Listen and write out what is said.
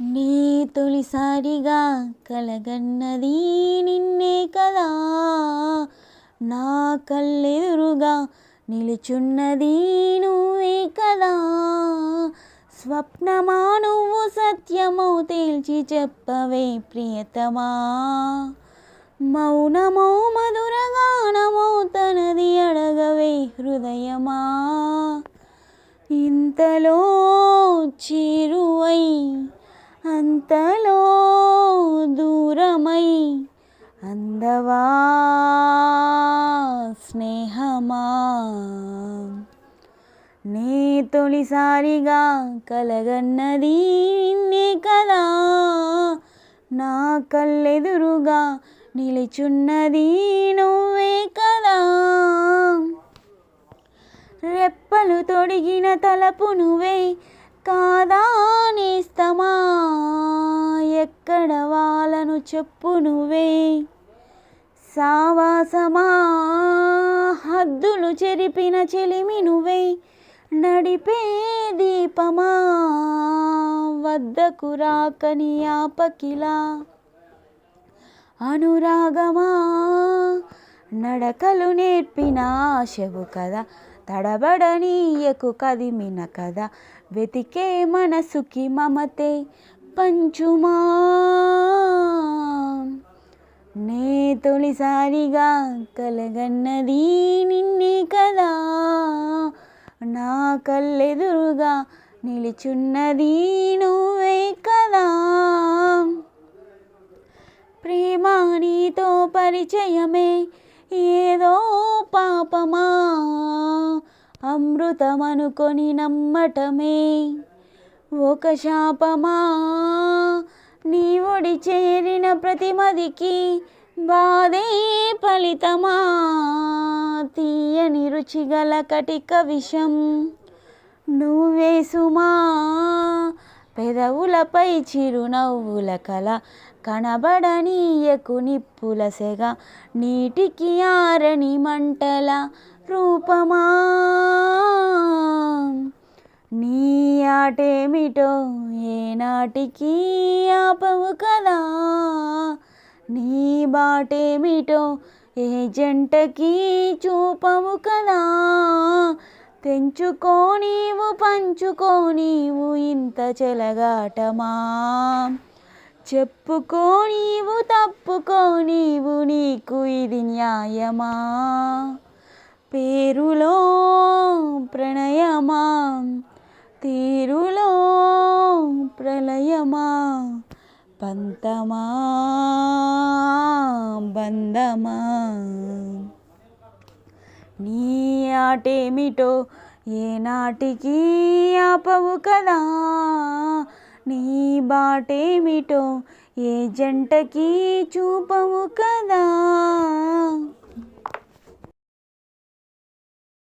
నీ తొలిసారిగా కలగన్నది నిన్నే కదా. నా కళ్ళెదురుగా నిలుచున్నది నువ్వే కదా. స్వప్నమా నువ్వు సత్యమో తేల్చి చెప్పవే ప్రియతమా. మౌనమో మధురగానమో తనది అడగవే హృదయమా. ఇంతలో చిరువై అంతలో దూరమై అందవా స్నేహమా? నే తొలిసారిగా కలగన్నది నిన్నే కదా నా కళ్ళెదురుగా నిలుచున్నది నువ్వే కదా. రెప్పలు తొడిగిన తలపు నువ్వే చెప్పు నువ్వే. సావాసమా హద్దులు చెరిపిన చెలిమి నువ్వే. నడిపే దీపమా వద్దకు రాకని ఆపకిలా. అనురాగమా నడకలు నేర్పిన ఆశవు కదా. తడబడనీయకు కదిమిన కదా. వెతికే మనసుకి మమతే పంచుమా. నే తొలిసారిగా కలగన్నది నిన్నే కదా. నా కళ్ళెదురుగా నిలుచున్నది నువ్వే కదా. ప్రేమ నీతో పరిచయమే ఏదో పాపమా. అమృతమనుకొని నమ్మటమే ఒక శాపమా. నీ చేరిన ప్రతిమదికి బాధే ఫలితమా? తీయని రుచిగల కటిక విషం నువ్వే సుమా. పెదవులపై చిరునవ్వుల కల కనబడనీయకు నిప్పుల సెగ నీటికి ఆరని మంటల రూపమా? నీ నాటేమిటో ఏనాటికి ఆపవు కదా? నీ బాటేమిటో? ఏ జంటకి చూపవు కదా? తెంచుకో నీవు పంచుకో నీవు ఇంత చెలగాటమా? చెప్పుకో నీవు తప్పుకో నీవు నీకు ఇది న్యాయమా? పంతమా బంధమా నీ ఆటేమిటో ఏనాటికి ఆపవు కదా? నీ బాటేమిటో ఏ జంటకి చూపవు కదా?